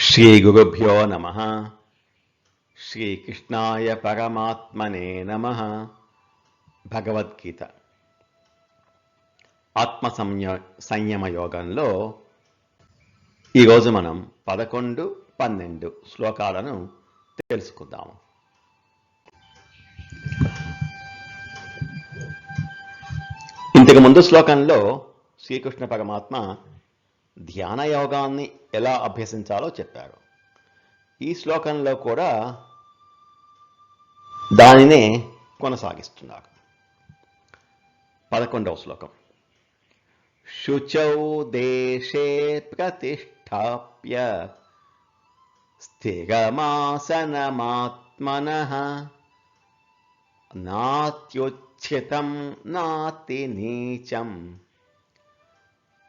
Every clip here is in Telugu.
శ్రీ గురుభ్యో నమ. శ్రీకృష్ణాయ పరమాత్మనే నమ. భగవద్గీత. ఆత్మ సంయ సంయమ యోగంలో ఈరోజు మనం పదకొండు పన్నెండు శ్లోకాలను తెలుసుకుందాము. ఇంతకు ముందు శ్లోకంలో శ్రీకృష్ణ పరమాత్మ ధ్యాన యోగాన్ని ఎలా అభ్యసించాలో చెప్పారు. ఈ శ్లోకంలో కూడా దానినే కొనసాగిస్తున్నారు. పదకొండవ శ్లోకం. శుచౌ దేశే ప్రతిష్టాప్య స్థిరమాసనమాత్మన నాత్యుచ్ఛితం నాతి నీచం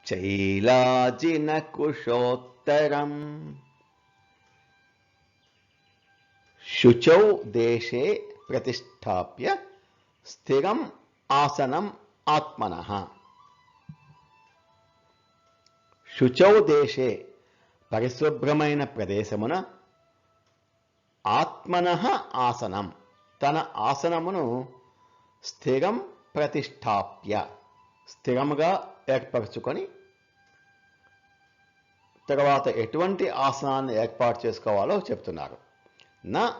చైలాజినకుశోత్తరం శుచౌ దేశే ప్రతిష్టాప్య స్థిరం ఆసనం ఆత్మన. శుచౌ దేశే పరిశుభ్రమైన ప్రదేశమున ఆత్మన ఆసనం తన ఆసనమును స్థిరం ప్రతిష్టాప్య స్థిరముగా ఏర్పరచుకొని తర్వాత ఎటువంటి ఆసనాన్ని ఏర్పాటు చేసుకోవాలో చెప్తున్నారు. నా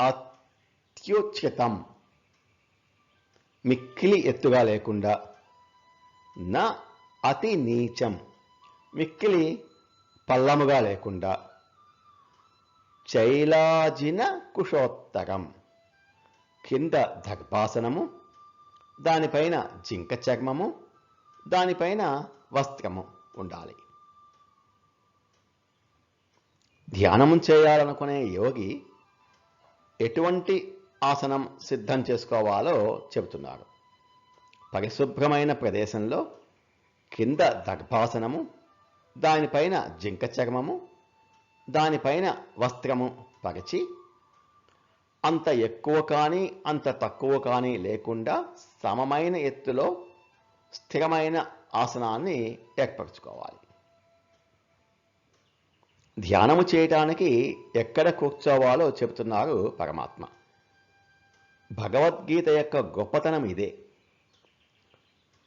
అత్యుచితం మిక్కిలి ఎత్తుగా లేకుండా. నా అతి నీచం. మిక్కిలి పల్లముగా లేకుండా. చైలాజిన కుశోత్తరం. కింద దర్భాసనము దానిపైన జింక చర్మము. దానిపైన వస్త్రము ఉండాలి. ధ్యానము చేయాలనుకునే యోగి ఎటువంటి ఆసనం సిద్ధం చేసుకోవాలో చెబుతున్నాడు. పరిశుభ్రమైన ప్రదేశంలో కింద దర్భాసనము దానిపైన జింక చర్మము దానిపైన వస్త్రము పరిచి అంత ఎక్కువ కానీ అంత తక్కువ కానీ లేకుండా సమమైన ఎత్తులో స్థిరమైన ఆసనాన్ని ఏర్పరచుకోవాలి. ధ్యానము చేయటానికి ఎక్కడ కూర్చోవాలో చెబుతున్నారు పరమాత్మ. భగవద్గీత యొక్క గొప్పతనం ఇదే.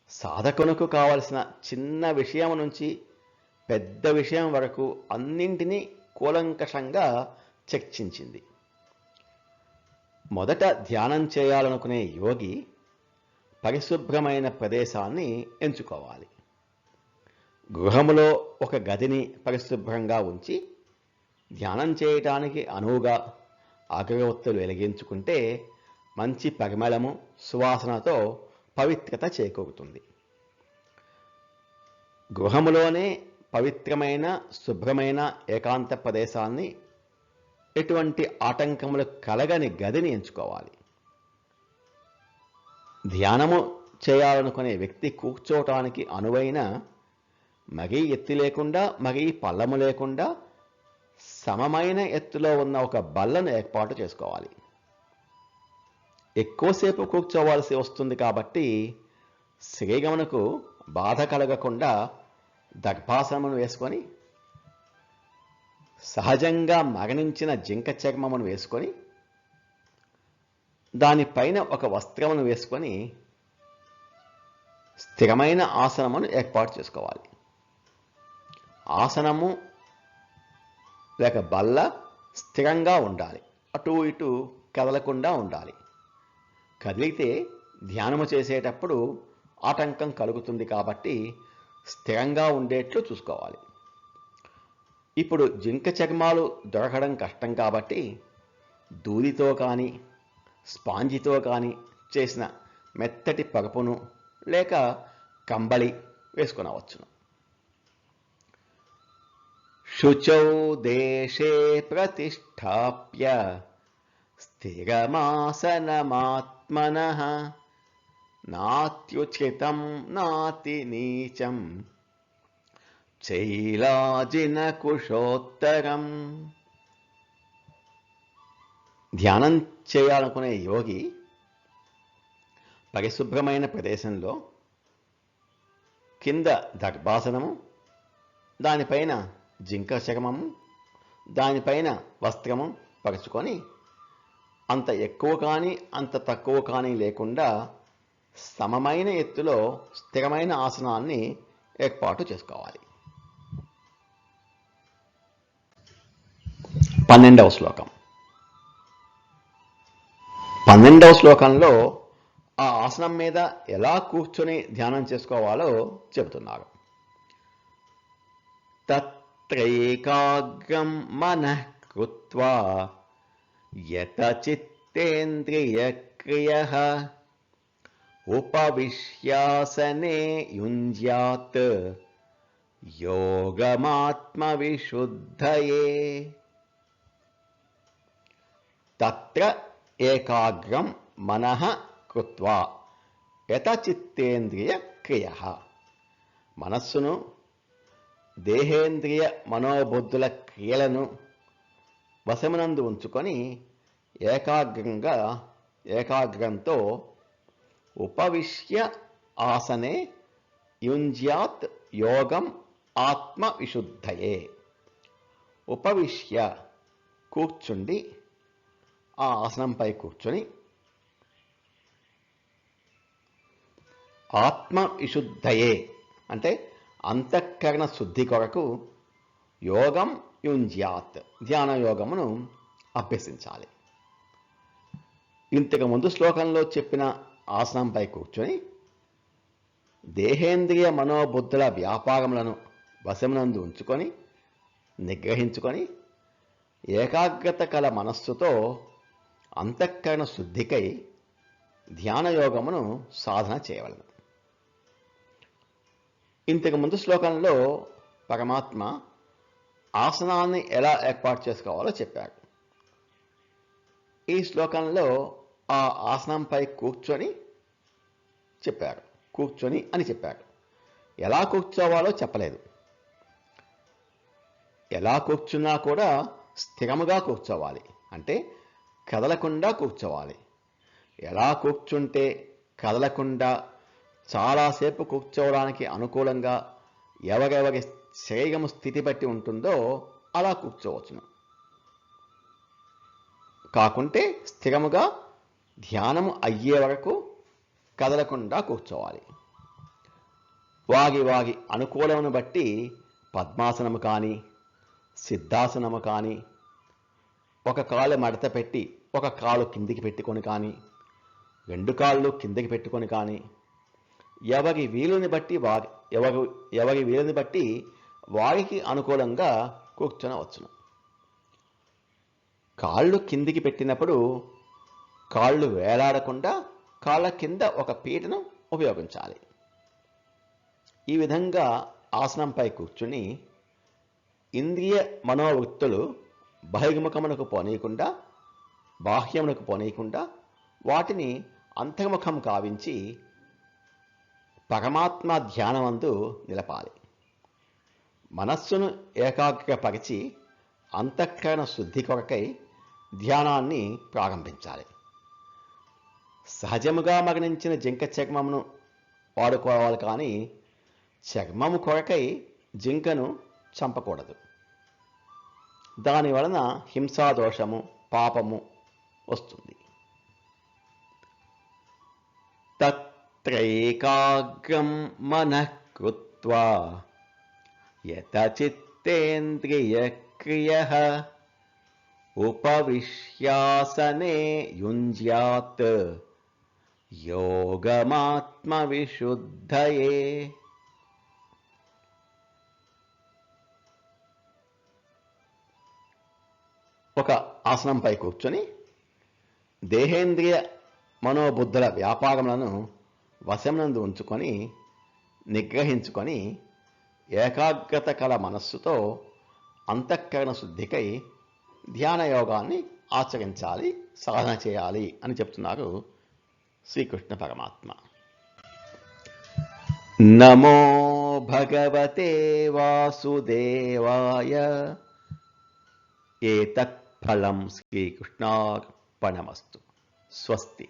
సాధకునకు కావలసిన చిన్న విషయం నుంచి పెద్ద విషయం వరకు అన్నింటినీ కూలంకషంగా చర్చించింది. మొదట ధ్యానం చేయాలనుకునే యోగి పరిశుభ్రమైన ప్రదేశాన్ని ఎంచుకోవాలి. గృహములో ఒక గదిని పరిశుభ్రంగా ఉంచి ధ్యానం చేయటానికి అనువుగా అగరవత్తులు వెలిగించుకుంటే మంచి పరిమళము సువాసనతో పవిత్రత చేకూరుతుంది. గృహములోనే పవిత్రమైన శుభ్రమైన ఏకాంత ప్రదేశాన్ని ఎటువంటి ఆటంకములు కలగని గదిని ఎంచుకోవాలి. ధ్యానము చేయాలనుకునే వ్యక్తి కూర్చోవటానికి అనువైన మగి ఎత్తి లేకుండా మగి పల్లము లేకుండా సమమైన ఎత్తులో ఉన్న ఒక బల్లను ఏర్పాటు చేసుకోవాలి. ఎక్కువసేపు కూర్చోవాల్సి వస్తుంది కాబట్టి శ్రీగమనకు బాధ కలగకుండా దగ్భాసనమును వేసుకొని సహజంగా మరణించిన జింక చర్మమును వేసుకొని దానిపైన ఒక వస్త్రమును వేసుకొని స్థిరమైన ఆసనమును ఏర్పాటు చేసుకోవాలి. ఆసనము లేక బల్ల స్థిరంగా ఉండాలి. అటు ఇటు కదలకుండా ఉండాలి. కదిలితే ధ్యానము చేసేటప్పుడు ఆటంకం కలుగుతుంది కాబట్టి స్థిరంగా ఉండేట్లు చూసుకోవాలి. ఇప్పుడు జింక చర్మాలు దొరకడం కష్టం కాబట్టి దూదితో కానీ స్పాంజితో కానీ చేసిన మెత్తటి పగపును లేక కంబళి వేసుకునవచ్చును. శుచౌ దేశే ప్రతిష్టాప్య స్థిరమాసనమాత్మన నాత్యుచితం నాతి నీచం చైలాజిన కుశోత్తరం ధ్యానం చేయాలనుకునే యోగి పరిశుభ్రమైన ప్రదేశంలో కింద దర్భాసనము దానిపైన జింక శకమము దానిపైన వస్త్రము పరుచుకొని అంత ఎక్కువ కానీ అంత తక్కువ కానీ లేకుండా సమమైన ఎత్తులో స్థిరమైన ఆసనాన్ని ఏర్పాటు చేసుకోవాలి. పన్నెండవ శ్లోకం. పన్నెండవ శ్లోకంలో ఆ ఆసనం మీద ఎలా కూర్చొని ధ్యానం చేసుకోవాలో చెబుతున్నారు మనః కృత్వా యత చిత్తేంద్రియక్రియ ఉపవిశ్యాసనే యుంజ్యాత్ యోగమాత్మవిశుద్ధయే తత్ర ఏకాగ్రం మనః కృత్వా యతచిత్తేంద్రియ క్రియ మనస్సును దేహేంద్రియ మనోబుద్ధుల క్రియలను వశమునందు ఉంచుకొని ఏకాగ్రంగా ఏకాగ్రంతో ఉపవిశ్య ఆసనే యుంజ్యాత్ యోగం ఆత్మ విశుద్ధయే ఉపవిశ్య కూర్చుండి ఆ ఆసనంపై కూర్చొని ఆత్మ విశుద్ధయే అంటే అంతఃకరణ శుద్ధి కొరకు యోగం యుంజ్యాత్ ధ్యాన యోగమును అభ్యసించాలి. ఇంతకు ముందు శ్లోకంలో చెప్పిన ఆసనంపై కూర్చొని దేహేంద్రియ మనోబుద్ధుల వ్యాపారములను వశమునందు ఉంచుకొని నిగ్రహించుకొని ఏకాగ్రత కల మనస్సుతో అంతఃకరణ శుద్ధికై ధ్యానయోగమును సాధన చేయవలను. ఇంతకు ముందు శ్లోకంలో పరమాత్మ ఆసనాన్ని ఎలా ఏర్పాటు చేసుకోవాలో చెప్పారు ఈ శ్లోకంలో ఆ ఆసనంపై కూర్చొని చెప్పారు కూర్చొని అని చెప్పారు ఎలా కూర్చోవాలో చెప్పలేదు. ఎలా కూర్చున్నా కూడా స్థిరముగా కూర్చోవాలి. అంటే కదలకుండా కూర్చోవాలి. ఎలా కూర్చుంటే కదలకుండా చాలాసేపు కూర్చోవడానికి అనుకూలంగా ఎవరెవరి శరీరము స్థితి బట్టి ఉంటుందో అలా కూర్చోవచ్చును. కాకుంటే స్థిరముగా ధ్యానము అయ్యే వరకు కదలకుండా కూర్చోవాలి. వాగి వాగి అనుకూలమును బట్టి పద్మాసనము కానీ సిద్ధాసనము కానీ ఒక కాలు మడత పెట్టి ఒక కాలు కిందికి పెట్టుకొని కానీ రెండు కాళ్ళు కిందికి పెట్టుకొని కానీ ఎవరి వీలుని బట్టి వారి ఎవరి ఎవరి వీలుని బట్టి వారికి అనుకూలంగా కూర్చొనవచ్చును కాళ్ళు కిందికి పెట్టినప్పుడు కాళ్ళు వేలాడకుండా కాళ్ళ కింద ఒక పీటను ఉపయోగించాలి. ఈ విధంగా ఆసనంపై కూర్చుని ఇంద్రియ మనోవృత్తులు బహిర్ముఖమునకు పోనీయకుండా బాహ్యమునకు పోనీయకుండా వాటిని అంతర్ముఖం కావించి పరమాత్మ ధ్యానమందు నిలపాలి. మనస్సును ఏకాగ్రపరిచి అంతఃకరణ శుద్ధి కొరకై ధ్యానాన్ని ప్రారంభించాలి. సహజముగా మరణించిన జింక చర్మమును వాడుకోవాలి కానీ చర్మము కొరకై జింకను చంపకూడదు. దాని వలన హింసాదోషము పాపము వస్తుంది. తత్ తత్రైకాగ్రం మనః కృత్వా యతచిత్తేంద్రియక్రియ ఉపవిశ్యాసనే యుంజ్యాత్ యోగమాత్మవిశుద్ధయే. ఒక ఆసనంపై కూర్చొని దేహేంద్రియ మనోబుద్ధుల వ్యాపారములను వశమునందు ఉంచుకొని నిగ్రహించుకొని ఏకాగ్రత కల మనస్సుతో అంతఃకరణ శుద్ధికై ధ్యాన యోగాన్ని ఆచరించాలి సాధన చేయాలి అని చెప్తున్నారు శ్రీకృష్ణ పరమాత్మ. నమో భగవతే వాసుదేవాయ. ఏతత్ఫలం శ్రీకృష్ణార్పణమస్తు. స్వస్తి.